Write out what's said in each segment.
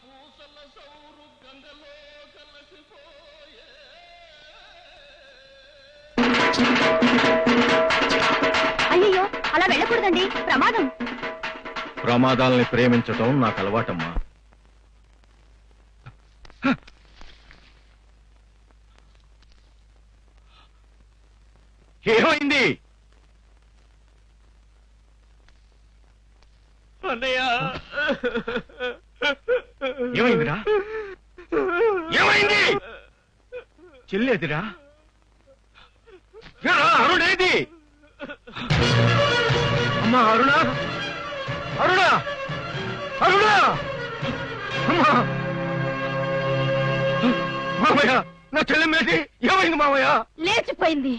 పూసల సౌరు గంగలో కలసిపోయే. అయ్యో అలా వెళ్ళకూడదండి. ప్రమాదం. ప్రమాదాలని ప్రేమించటం నాకు అలవాటమ్మా ఏమైంది అన్నయ్య ఏమైందిరా ఏమైంది చెల్లేదిరా ఏరా, అరుణేది అమ్మా అరుణ? అరుణ? అరుణ? అమ్మా! మామయ్య నా చెల్లెమ్మేది ఏమైంది మామయ్య? లేచిపోయింది.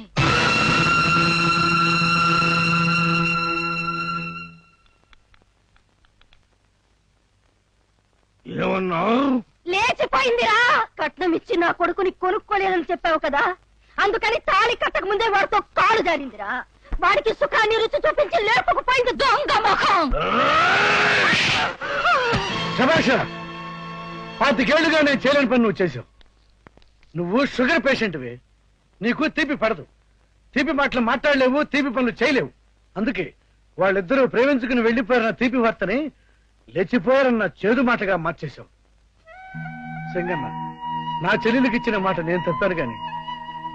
ఏమన్నావు? లేచిపోయిందిరా! కట్నం ఇచ్చి నా కొడుకుని కొనుక్కోలేనని చెప్పావు కదా? అందుకని తాళి కట్టక ముందే వాడితో కాలు జారిందిరా. వాడికి సుఖాన్ని రుచి చూపించి లేపకపోయింది దొంగ ముఖం పాతికేళ్ళుగా నేను చేయలేని పని నువ్వు చేసావు నువ్వు షుగర్ పేషెంట్వి. నీకు తీపి పడదు. తీపి మాటలు మాట్లాడలేవు తీపి పనులు చేయలేవు. అందుకే వాళ్ళిద్దరూ ప్రేమించుకుని వెళ్ళిపోయారన్న తీపి వార్తని లేచిపోయారన్న చేదు మాటగా మార్చేశావు. సింగన్న నా చెల్లెలికి ఇచ్చిన మాట నేను తప్పాను గాని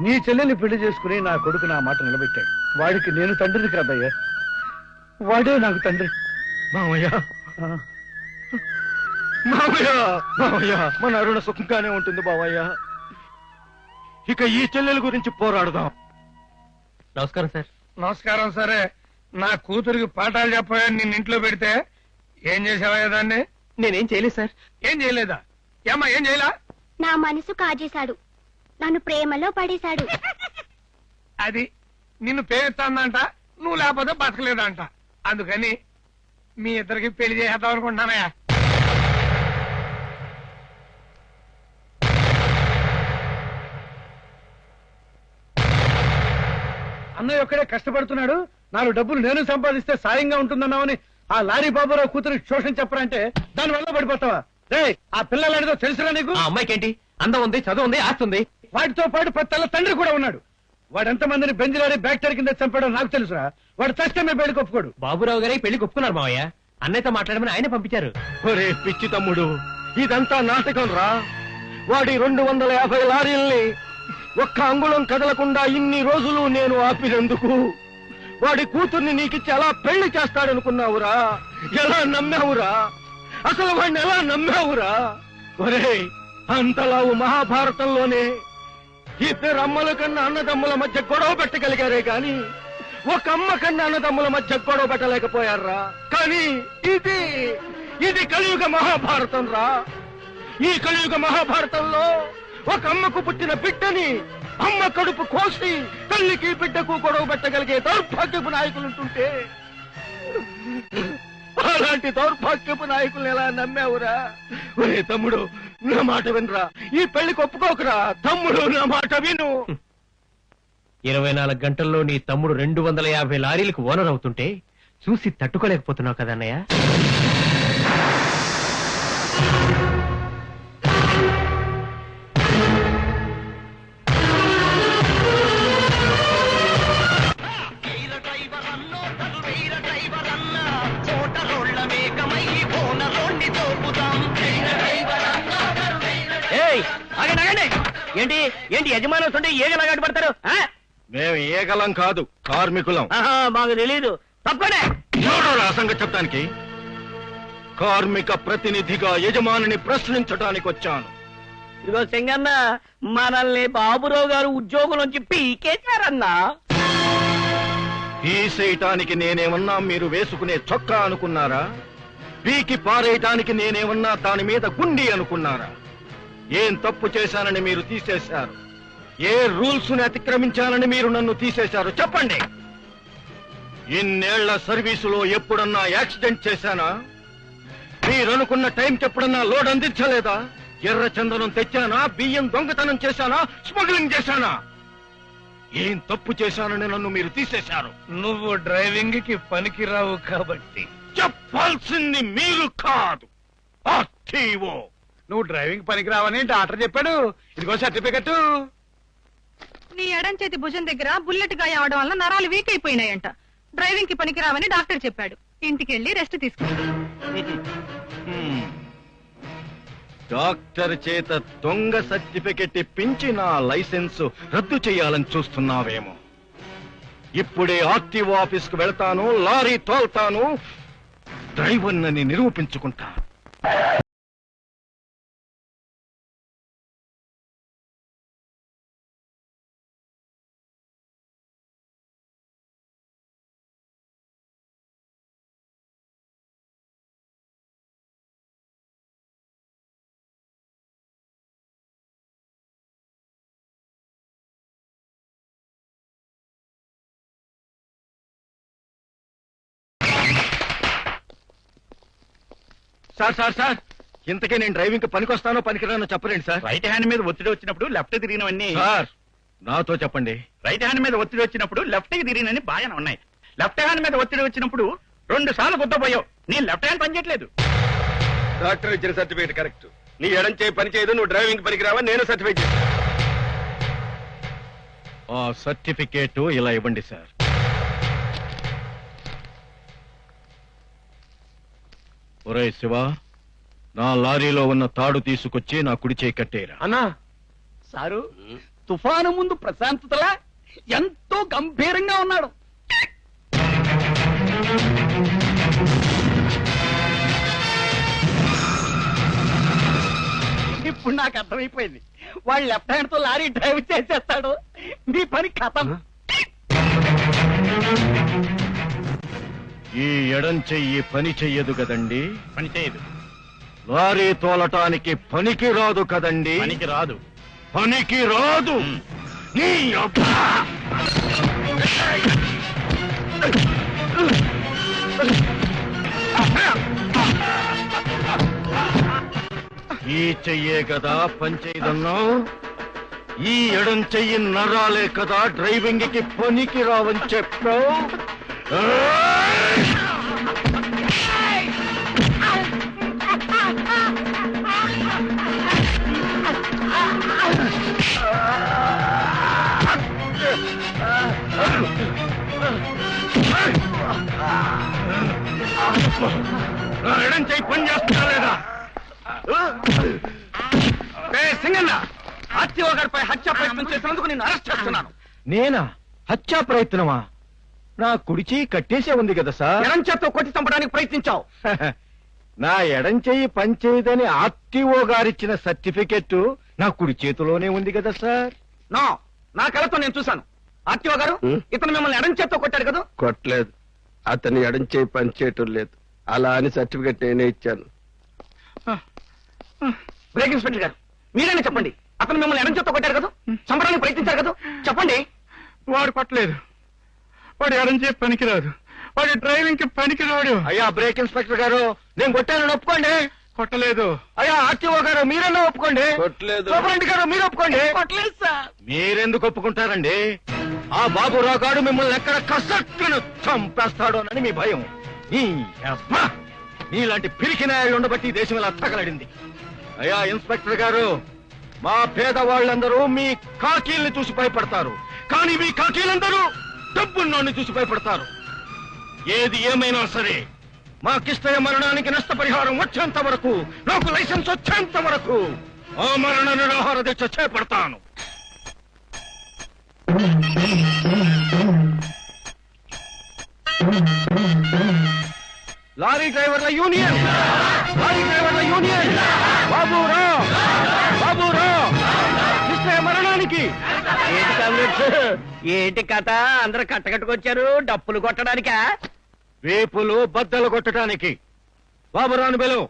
నీ చెల్లెల్ని పెళ్ళి చేసుకుని నా కొడుకు నా మాట నిలబెట్టాడు. వాడికి నేను తండ్రిని కాదయ్యా. వాడే నాకు తండ్రి. మామయ్య. ఆ. మామయ్య మామయ్య మన అరుణ సుఖంగానే ఉంటుంది బావయ్య. ఇక ఈ చెల్లెల గురించి పోరాడదాం. నమస్కారం సార్. నమస్కారం సరే. నా కూతురికి పాఠాలు చెప్పాలని నిన్ను ఇంట్లో పెడితే ఏం చేసావా దాన్ని? నేనేం చేయలేదు సార్. ఏం చేయలేదా? ఏమ్మా ఏం చేయలా? నా మనసు కాజేశాడు. నన్ను ప్రేమలో పడేశాడు. అది నిన్ను పేరుస్తానంట నువ్వు లేకపోతే బతకలేదంట. అందుకని మీ ఇద్దరికి పెళ్ళి చేసేద్దాం అనుకుంటున్నానయ్యా. అన్నయ్య ఒక్కడే కష్టపడుతున్నాడు నాలుగు డబ్బులు నేను సంపాదిస్తే సాయంగా ఉంటుందన్నావని ఆ లారీ బాబురావు కూతురు శోషణ చెప్పరంటే దాని వల్ల పడిపోతావా? ఆ పిల్లలనేదో తెలుసురా నీకు? ఆ అమ్మాయికి ఏంటి అందం ఉంది చదువు ఉంది ఆస్తి ఉంది. వాడితో పాటు తల్ల తండ్రి కూడా ఉన్నాడు. వాడు ఎంతమందిని బెంజిలారి బ్యాక్టీరియా కింద చంపాడో నాకు తెలుసురా. వాడు చష్టమే బయటకు ఒప్పుకోడు. బాబురావు గారి పెళ్ళి ఒప్పుకున్నారు మావయ్య. అన్నయ్యతో మాట్లాడమని ఆయన పంపించారు. ఒరే పిచ్చి తమ్ముడు ఇదంతా నాటకం రా. వాడి రెండు వందల యాభై లారీల్ని ఒక్క అంగుళం కదలకుండా ఇన్ని రోజులు నేను ఆపినందుకు వాడి కూతుర్ని నీకిచ్చి ఎలా పెళ్ళి చేస్తాడనుకున్నావురా. ఎలా నమ్మావురా? అసలు వాడిని ఎలా నమ్మావురా? ఒరే అంతలావు మహాభారతంలోనే ఇద్దరు అమ్మల కన్నా అన్నదమ్ముల మధ్య గొడవ పెట్టగలిగారే కాని ఒక అమ్మ కన్నా అన్నదమ్ముల మధ్య గొడవ పెట్టలేకపోయారా? కానీ ఇది ఇది కలియుగ మహాభారతం రా. ఈ కలియుగ మహాభారతంలో ఒక అమ్మకు పుట్టిన బిడ్డని అమ్మ కడుపు కోసి తల్లికి బిడ్డకు గొడవ పెట్టగలిగే దౌర్భాగ్యపు నాయకులుంటుంటే అలాంటి దౌర్భాగ్యపు నాయకులు ఎలా నమ్మావురా? ఒరే తమ్ముడు నా మాట వినరా. ఈ పెళ్ళికి ఒప్పుకోకురా. తమ్ముడు నా మాట విను. ఇరవై నాలుగు గంటల్లో నీ తమ్ముడు రెండు వందల యాభై లారీలకు ఓనర్ అవుతుంటే చూసి తట్టుకోలేకపోతున్నావు కదా ఆగండి, ఆగండి. ఏంటి? ఏంటి యజమాని వస్తుంటే ఏగలా పడతారు మేము ఏగలం కాదు కార్మికులం. మాకు తెలీదు. తప్పనే సంగతి చెప్పడానికి? కార్మిక ప్రతినిధిగా యజమానిని ప్రశ్నించడానికి వచ్చాను. ఇదిగో సింగన్న మనల్ని బాబురావు గారు ఉద్యోగం నుంచి పీకేశారన్నా. తీసేయటానికి నేనేమన్నా మీరు వేసుకునే చొక్కా అనుకున్నారా? పీకి పారేయటానికి నేనేమన్నా దాని మీద గుండి అనుకున్నారా? ఏం తప్పు చేశానని మీరు తీసేశారు? ఏ రూల్స్ని అతిక్రమించానని మీరు నన్ను తీసేశారు? చెప్పండి. ఇన్నేళ్ళ సర్వీసులో ఎప్పుడన్నా యాక్సిడెంట్ చేశానా? మీరనుకున్న టైంకి ఎప్పుడన్నా లోడ్ అందించలేదా? ఎర్ర చందనం తెచ్చానా? బియ్యం దొంగతనం చేశానా? స్మగ్లింగ్ చేశానా? ఏం తప్పు చేశానని నన్ను మీరు తీసేశారు? నువ్వు డ్రైవింగ్కి పనికిరావు కాబట్టి. చెప్పాల్సింది మీరు కాదు. నువ్వు డ్రైవింగ్ పనికి రావని డాక్టర్ చెప్పాడు? ఇదిగో సర్టిఫికెట్ నీ ఎడం చేతి భుజం దగ్గర బుల్లెట్ గాయం అవడం వల్ల నరాలు వీక్ అయిపోయినాయంట. డ్రైవింగ్కి పనికిరావని డాక్టర్ చెప్పాడు. ఇంటికెళ్ళి రెస్ట్ తీసుకో. హ్మ్. డాక్టర్ చేత దొంగ సర్టిఫికెట్ ఇప్పించి నా లైసెన్స్ రద్దు చేయాలని చూస్తున్నావేమో. ఇప్పుడే ఆర్టీఓ ఆఫీస్కు వెళ్తాను లారీ తోల్తాను డ్రైవర్నని నిరూపించుకుంటా. Sir sir sir. ఇంతకే నేను డ్రైవింగ్ పనికొస్తానో పనికిరానో చెప్పలేండి సార్. రైట్ హ్యాండ్ మీద ఒత్తిడి వచ్చినప్పుడు లెఫ్ట్ తిరిగినవన్నీ సార్ నాతో చెప్పండి. రైట్ హ్యాండ్ మీద ఒత్తిడి వచ్చినప్పుడు లెఫ్ట్కి తిరిగినని బాగానే ఉన్నాయి. లెఫ్ట్ హ్యాండ్ మీద ఒత్తిడి వచ్చినప్పుడు రెండు సార్లు గుద్దపోయావు. నీ లెఫ్ట్ హ్యాండ్ పనిచేయట్లేదు డాక్టర్ ఇచ్చిన సర్టిఫికేట్ కరెక్ట్. నీ ఎడం చేయి పని చేయదు నువ్వు డ్రైవింగ్ పనికి రావని నేను సర్టిఫికేట్ ఆ సర్టిఫికేట్ ఇలా ఇవ్వండి సార్. ఒరే శివ నా లారీలో ఉన్న తాడు తీసుకొచ్చి నా కుడి చేయి కట్టేరా అన్నా సారు తుఫాను ముందు ప్రశాంతతలా ఎంతో గంభీరంగా ఉన్నాడు. ఇప్పుడు నాకు అర్థమైపోయింది. వాడు లెఫ్ట్ హ్యాండ్తో లారీ డ్రైవ్ చేసేస్తాడు. మీ పని కథం. ఈ ఎడం చెయ్యి పని చెయ్యదు కదండి. పని చేయదు. లారీ తోలటానికి పనికి రాదు కదండి. పనికి రాదు. పనికి రాదు. నీ అబ్బా! ఈ చెయ్యే కదా పనిచేయదన్నావు ఈ ఎడం చెయ్యి నరాలే కదా డ్రైవింగ్కి పనికి రావని చెప్పావు! నా ఎడం చేయి పని చేస్తున్నా లేదా సింగన్న హత్య ఒకరిపై హత్య ప్రయత్నం చేసినందుకు నేను అరెస్ట్ చేస్తున్నాను నేనా? హత్యా ప్రయత్నమా? నా కుడి చెయ్యి కట్టేసే ఉంది కదా సార్. ఎరం చేత్తో కొట్టి చంపడానికి ప్రయత్నించావు. నా ఎడం చెయ్యి పనిచేయదని ఆర్టీఓ గారిచ్చిన సర్టిఫికెట్ నా కుడి చేతిలోనే ఉంది కదా సార్. నో నా కళతో నేను చూశాను. ఆర్టీఓ గారు ఇతను మిమ్మల్ని ఎడం చేత్తో కొట్టాడు కదా? కొట్టలేదు. అతని ఎడం చేయి పని చేయటం లేదు. అలా అని సర్టిఫికెట్ నేనే ఇచ్చాను. బ్రేక్ ఇన్స్పెక్టర్ గారు మీరేనే చెప్పండి. అతను మిమ్మల్ని ఎడం చేత్తో కొట్టాడు కదా? చంపడానికి ప్రయత్నించారు కదా? చెప్పండి. వాడు కొట్టలేదు. వాడు ఎడం చేయి పనికిరాదు వాడు డ్రైవింగ్కి పనికిరాడు. అయ్యా బ్రేక్ ఇన్స్పెక్టర్ గారు నేను కొట్టానని ఒప్పుకోండి. కొట్టలేదు. అయ్యా ఆర్టీఓ గారు మీరన్నా ఒప్పుకోండి? కొట్టలేదు. గారు మీరు ఒప్పుకోండి. కొట్టలేదు సార్. మీరెందుకు ఒప్పుకుంటారండి? ఆ బాబురావు గారు మిమ్మల్ని ఎక్కడ కసక్కును చంపేస్తాడోనని మీ భయం. అబ్బా! నీలాంటి పిరికి నాయాలు ఉండబట్టి ఈ దేశం ఇలా తగలడింది. అయ్యా ఇన్స్పెక్టర్ గారు మా పేదవాళ్ళందరూ మీ కాకీల్ని చూసి భయపడతారు. కానీ మీ కాకీలందరూ డబ్బున్నోని చూసి భయపడతారు. ఏది ఏమైనా సరే మా కిష్టయ మరణానికి నష్టపరిహారం వచ్చేంత వరకు నాకు లైసెన్స్ వచ్చేంత వరకు ఆ మరణ నిరాహార దీక్ష చేపడతాను. లారీ డ్రైవర్ల యూనియన్! లారీ డ్రైవర్ల యూనియన్! బాబురా బాబురా కిష్టయ మరణానికి ఏంటి కామ్రేడ్స్ ఏంటి కథ? అందరు కట్టకట్టుకొచ్చారు డప్పులు కొట్టడానికా? వేపులు బద్దలు కొట్టడానికి. బాబురాను బెలు.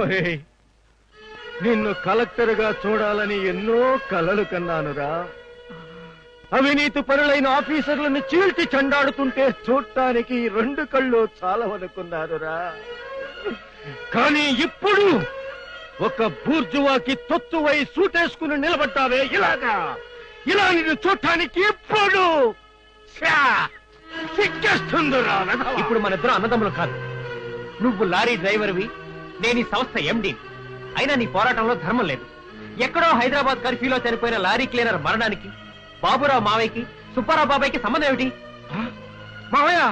ఒరేయ్, నిన్ను కలెక్టర్గా చూడాలని ఎన్నో కలలు కన్నానురా. అవినీతి పరులైన ఆఫీసర్లను చీల్చి చెండాడుతుంటే చూడటానికి రెండు కళ్ళు చాలవనుకున్నారురా కానీ ఇప్పుడు ఒక బూర్జువాకి తొత్తువై సూటేసుకుని నిలబడ్డావే ఇలాగా. ఇలా నిన్ను చూడటానికి ఇప్పుడు సిగ్గేస్తుందిరా ఇప్పుడు మన ఇద్దరు అన్నదమ్ములు కాదు. నువ్వు లారీ డ్రైవర్వి నేను ఈ సంస్థ ఎండి అయినా నీ పోరాటంలో ధర్మం లేదు. ఎక్కడో హైదరాబాద్ కర్ఫ్యూలో చనిపోయిన లారీ క్లీనర్ మరణానికి బాబురావు మావయ్యకి సుబ్బారావు బాబాయ్కి సంబంధం ఏమిటి? మావయ్య!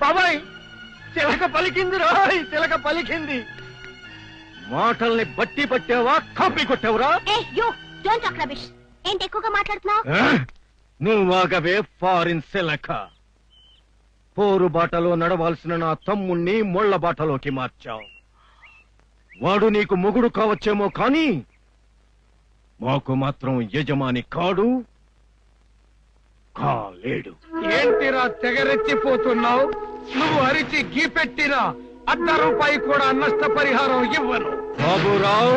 బాబాయ్! చిలక పలికింది రోయ్ చిలక పలికింది. మాటల్ని బట్టి పట్టావా కాపీ కొట్టావురా? ఏంటి ఎక్కువగా మాట్లాడుతున్నావు? ఆ? నువ్వాగవే ఫారిన్ సెలక పోరు బాటలో నడవాల్సిన నా తమ్ముణ్ణి ముళ్ళ బాటలోకి మార్చావు. వాడు నీకు మొగుడు కావచ్చేమో కాని మాకు మాత్రం యజమాని కాడు కాలేడు. ఏంటిరా తెగరెచ్చిపోతున్నావు? నువ్వు అరిచి గీపెట్టిన అర్ధ రూపాయి కూడా నష్టపరిహారం ఇవ్వను. బాబురావు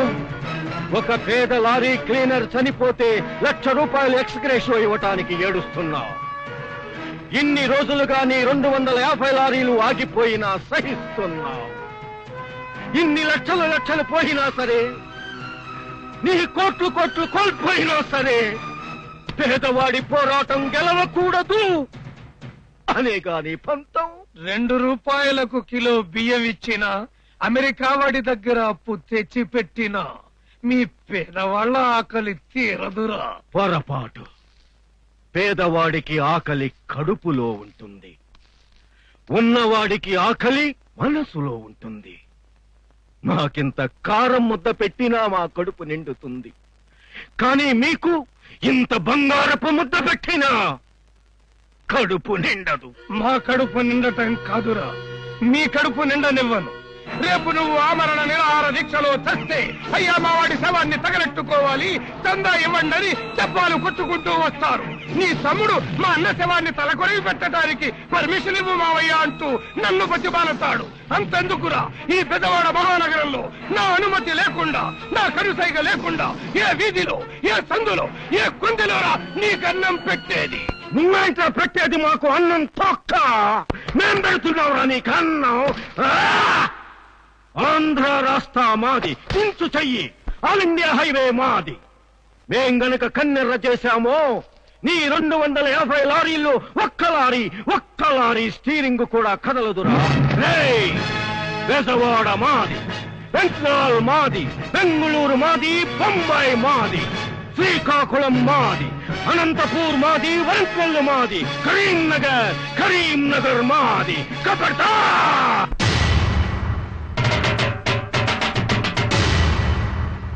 ఒక పేద లారీ క్లీనర్ చనిపోతే లక్ష రూపాయలు ఎక్స్గ్రేషో ఇవ్వటానికి ఏడుస్తున్నావు ఇన్ని రోజులుగా నీ రెండు వందల యాభై లారీలు ఆగిపోయినా సహిస్తున్నావు ఇన్ని లక్షలు లక్షలు పోయినా సరే నీ కోట్లు కోట్లు కోల్పోయినా సరే పేదవాడి పోరాటం గెలవకూడదు అనే గాని పంతం. రెండు రూపాయలకు కిలో బియ్యం ఇచ్చిన అమెరికా వాడి దగ్గర అప్పు తెచ్చి పెట్టిన మీ పేదవాళ్ళ ఆకలి తీరదురా. పొరపాటు. పేదవాడికి ఆకలి కడుపులో ఉంటుంది. ఉన్నవాడికి ఆకలి మనసులో ఉంటుంది. నాకింత కారం ముద్ద పెట్టినా మా కడుపు నిండుతుంది. కానీ మీకు ఇంత బంగారపు ముద్ద పెట్టినా కడుపు నిండదు. మా కడుపు నిండటం కాదురా. మీ కడుపు నిండనివ్వను. రేపు నువ్వు ఆమరణ నిరాహార దీక్షలో చస్తే అయ్యా మా వాడి శవాన్ని తగలెట్టుకోవాలి. చందా ఇవ్వండి అని చెప్పాలు కొట్టుకుంటూ వస్తారు. నీ తమ్ముడు మా అన్న శవాన్ని తలకొరివి పెట్టడానికి పర్మిషన్ ఇవ్వు మావయ్య అంటూ నన్ను బతిమాలతాడు. అంతెందుకురా? ఈ పెద్దవాడ మహానగరంలో నా అనుమతి లేకుండా నా కరుసైగ లేకుండా ఏ వీధిలో ఏ సందులో ఏ కుందిలోరా నీకన్నం పెట్టేది? నువ్వేంట్రా పెట్టేది మాకు అన్నం తొక్క? మేం పెడుతున్నావురా నీ కన్నం. ఆ! ఆంధ్ర రాష్ట్ర మాది. ఇంచు చెయ్యి. ఆల్ ఇండియా హైవే మాది. మేం గనక కన్నెర్ర చేశామో నీ రెండు వందల యాభై లారీలు ఒక్క లారీ ఒక్క లారీ స్టీరింగ్ కూడా కదలదురా రేయ్! బెజవాడ మాది బెంగాల్ మాది బెంగుళూరు మాది బొంబాయి మాది శ్రీకాకుళం మాది అనంతపూర్ మాది వరంగల్ మాది కరీంనగర్ కరీంనగర్ మాది కపడతా